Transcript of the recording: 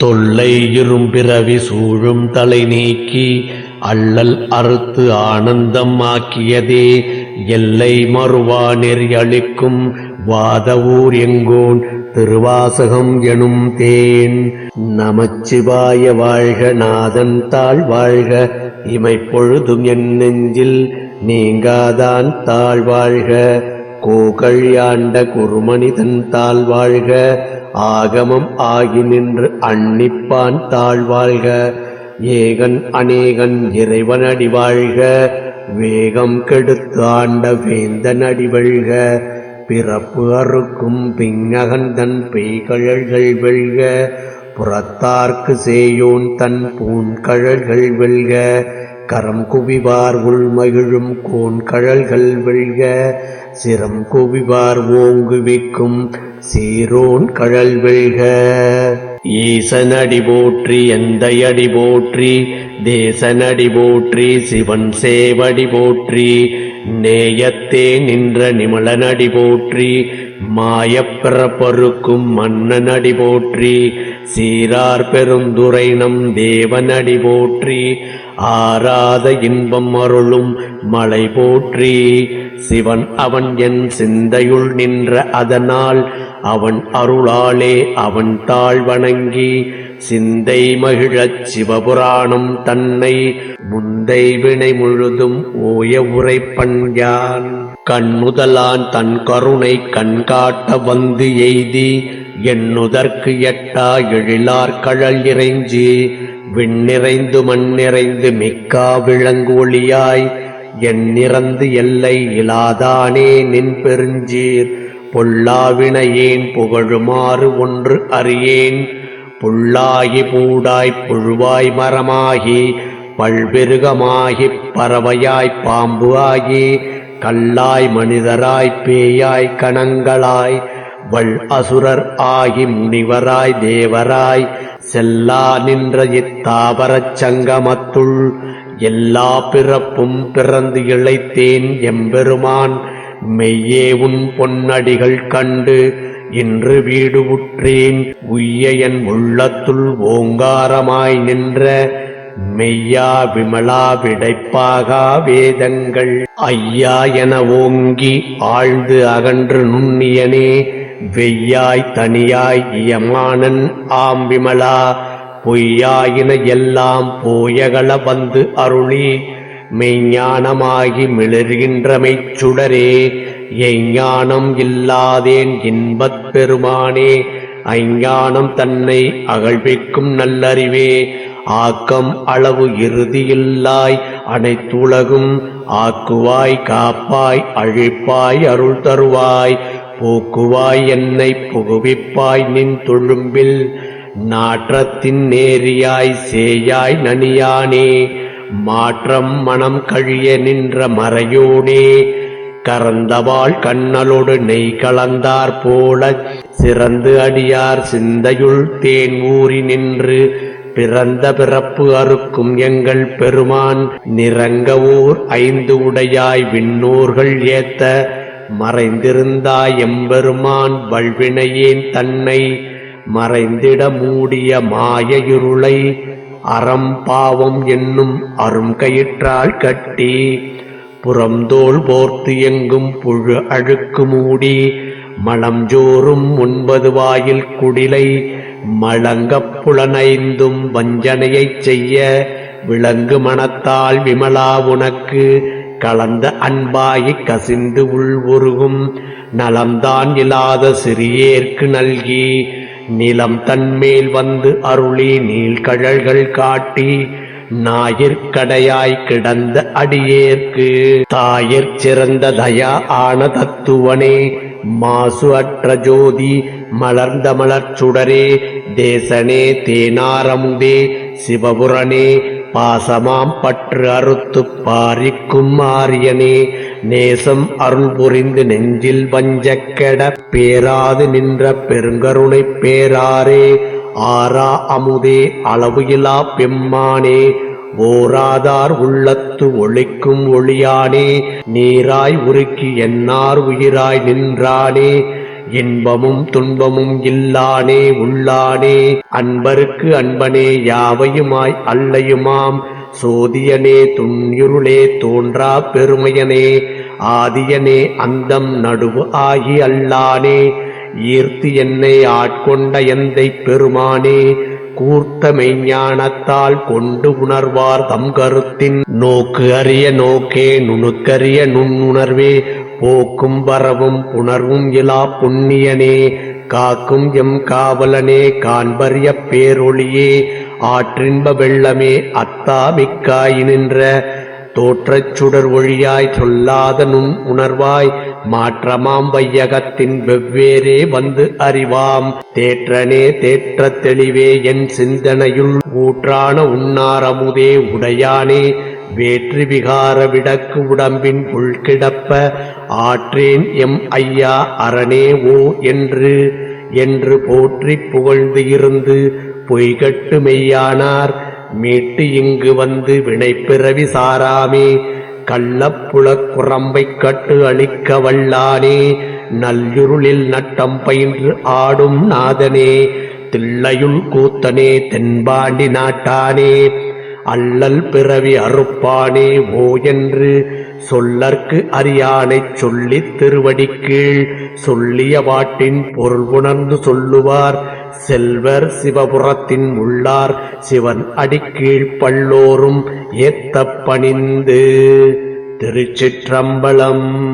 தொல்லை இரும்பிறவி சூழும் தலை நீக்கி அள்ளல் அறுத்து ஆனந்தம் ஆக்கியதே எல்லை மறுவா நெறியளிக்கும் வாத ஊர் எங்கோன் திருவாசகம் எனும் தேன். நமச்சிவாய வாழ்க நாதன் தாழ் வாழ்க இமைப்பொழுதும் என் நெஞ்சில் நீங்காதான் தாழ் வாழ்க. கோகள் யாண்ட குருமனிதன் தாழ் வாழ்க ஆகமம் ஆகி நின்று அன்னிப்பான் தாழ்வாழ்க. ஏகன் அநேகன் இறைவன் அடிவாழ்க வேகம் கெடுத்து ஆண்ட வேந்தன் அடிவழ்க பிறப்பு அறுக்கும் பிங்ககந்தன் பெய்கழல்கள் வெல்க. புறத்தார்க்கு சேயோன் தன் பூண்கழல்கள் வெல்க. கரம் குவிவார் உள்மகிழும் கோன் கழல்கள் வெழ்க. சிரம் குவிவார் ஓங்குவிக்கும் சீரோன் கழல் வெழ்க. ஈசனடி போற்றி எந்தையடி போற்றி தேசனடி போற்றி சிவன் சேவடி போற்றி நேயத்தே நின்ற நிமலனடி போற்றி மாயப்பிறப்பொருக்கும் மன்னனடி போற்றி சீரார் பெருந்துரை நம் தேவனடி போற்றி ஆராத இன்பம் அருளும் மலை போற்றி. சிவன் அவன் என் சிந்தையுள் நின்ற அதனால் அவன் அருளாலே அவன் தாழ் வணங்கி. சிந்தை மகிழச் சிவபுராணம் தன்னை முந்தை வினை முழுதும் ஓய உரைப்பன் யான். கண்ணுதலான் தன் கருணை கண்காட்ட வந்து எய்தி. என்னுதற்கு எட்டா எழிலார் கழல் இறைஞ்சி. விண்ணிறைந்து மண்ணிறைந்து மிக்கா விளங்கு ஒளியாய் எண்ணிறந்து எல்லை இலாதானே நின் பெருஞ்சீர். பொல்லாவினையேன் புகழுமாறு ஒன்று அறியேன். புல்லாகி பூடாய் புழுவாய் மரமாகி பல்பெருகமாகிப் பறவையாய் பாம்பு ஆகி கல்லாய் மனிதராய் பேயாய் கணங்களாய் வள் அசுரர் ஆகி முனிவராய் தேவராய் செல்லா நின்ற இத்தாவரச் சங்கமத்துள் எல்லா பிறப்பும் பிறந்து இழைத்தேன் எம்பெருமான். மெய்யே உன் பொன்னடிகள் கண்டு இன்று வீடு உற்றேன். உய்ய என் உள்ளத்துள் ஓங்காரமாய் நின்ற மெய்யா விமலா விடைப்பாகா வேதங்கள். ஐயா என ஓங்கி ஆழ்ந்து அகன்று நுண்ணியனே வெய்யாய் தனியாய் யமானன் ஆம் விமலா பொய்யாயின எல்லாம் போயகள வந்து அருளி மெய்ஞானமாகி மிளர்கின்றமைச் சுடரே எஞ்ஞானம் இல்லாதேன் இன்பத் பெருமானே ஐஞானம் தன்னை அகழ்விக்கும் நல்லறிவே ஆக்கம் அளவு இறுதியில்லாய் அனைத்துலகும் ஆக்குவாய் காப்பாய் அழிப்பாய் அருள் தருவாய் போக்குவாய் என்னை புகுவிப்பாய் நின் தொழும்பில். நாற்றத்தின் நேரியாய் சேயாய் நனியானே மாற்றம் மனம் கழிய நின்ற மறையோனே. கறந்தவாள் கண்ணலோடு நெய் கலந்தார் போல சிறந்து அடியார் சிந்தையுள் தேன் ஊறி நின்று. பிறந்த பிறப்பு அறுக்கும் எங்கள் பெருமான் நிறங்க ஊர் ஐந்து உடையாய் விண்ணூர்கள் ஏத்த மறைந்திருந்தாய் எம்பெருமான் வல்வினையேன் தன்னை மறைந்திட மூடிய மாய இருளை அறம் பாவம் என்னும் அரும் கயிற்றால் கட்டி புறம்தோள் போர்த்து எங்கும் புழு அழுக்கு மூடி மலஞ்சோறும் ஒன்பது வாயில் குடிலை மழங்கப் புலனைந்தும் வஞ்சனையைச் செய்ய விலங்கு மனத்தால் விமலா உனக்கு கலந்த அன்பாகி கசிந்து உள் உருகும். நலம்தான் இல்லாத சிறியேற்கு நல்கி. நிலம் தன்மேல் வந்து அருளி நீள்கழல்கள் காட்டி. நாயிற்கடையாய் கிடந்த அடியேற்கு. தாயிற் சிறந்த தயா ஆன தத்துவனே. மாசு அற்ற ஜோதி மலர்ந்த மலர்ச்சுடரே. தேசனே தேனாரமுதே சிவபுரனே பாசமாம் பற்று அறுத்துப் பாரிக்கும் ஆரியனே நேசம் அருள் புரிந்து நெஞ்சில் வஞ்சக்கெட பேராது நின்ற பெருங்கருணை பேராரே ஆரா அமுதே அளவு இலா பெம்மானே ஓராதார் உள்ளத்து ஒளிக்கும் ஒளியானே நீராய் உருக்கி என்னார் உயிராய் நின்றானே இன்பமும் துன்பமும் இல்லானே உள்ளானே. அன்பருக்கு அன்பனே யாவையுமாய் அல்லையுமாம். சோதியனே துன்யுருளே தோன்றா பெருமையனே. ஆதியனே அந்தம் நடுவு ஆகி அல்லானே. ஈர்த்து என்னை ஆட்கொண்ட எந்தை பெருமானே. கூர்த்த மெய்ஞானத்தால் கொண்டு உணர்வார் தம் கருத்தின். நோக்கு அறிய நோக்கே நுணுக்கரிய நுண்ணுணர்வே போக்கும் வரவும் புணர்வும் இலா புண்ணியனே காக்கும் எம் காவலனே காண்பறிய பேரொளியே ஆற்றின்ப வெள்ளமே அத்தாமிக்காய் நின்ற தோற்றச் சுடர் ஒழியாய் சொல்லாத நுண் உணர்வாய் மாற்றமாம் வையகத்தின் வெவ்வேறே வந்து அறிவாம். தேற்றனே தேற்ற தெளிவே என் சிந்தனையுள் ஊற்றான உண்ணாரமுதே உடையானே. வேற்று விகார விடக்கு உடம்பின் உள்கிடப்ப ஆற்றேன் எம் ஐயா அரணே ஓ என்று. என்று போற்றிப் புகழ்ந்து இருந்து பொய்கட்டு மெய்யானார். மீட்டு இங்கு வந்து வினைப்பிறவி சாராமே. கள்ளப்புலக் குரம்பைக் கட்டு அழிக்க வல்லானே நல்லுருளில் நட்டம் பயின்று ஆடும் நாதனே தில்லையுள் கூத்தனே தென்பாண்டி நாட்டானே அல்லல் பிறவி அறுப்பானே ஓ என்று சொல்லற்கு அறியானைச் சொல்லித் திருவடிக்கீழ் சொல்லிய பாட்டின் பொருள் உணர்ந்து சொல்லுவார். செல்வர் சிவபுரத்தின் உள்ளார் சிவன் அடிக்கீழ் பல்லோரும் ஏத்தப் பணிந்து. திருச்சிற்றம்பலம்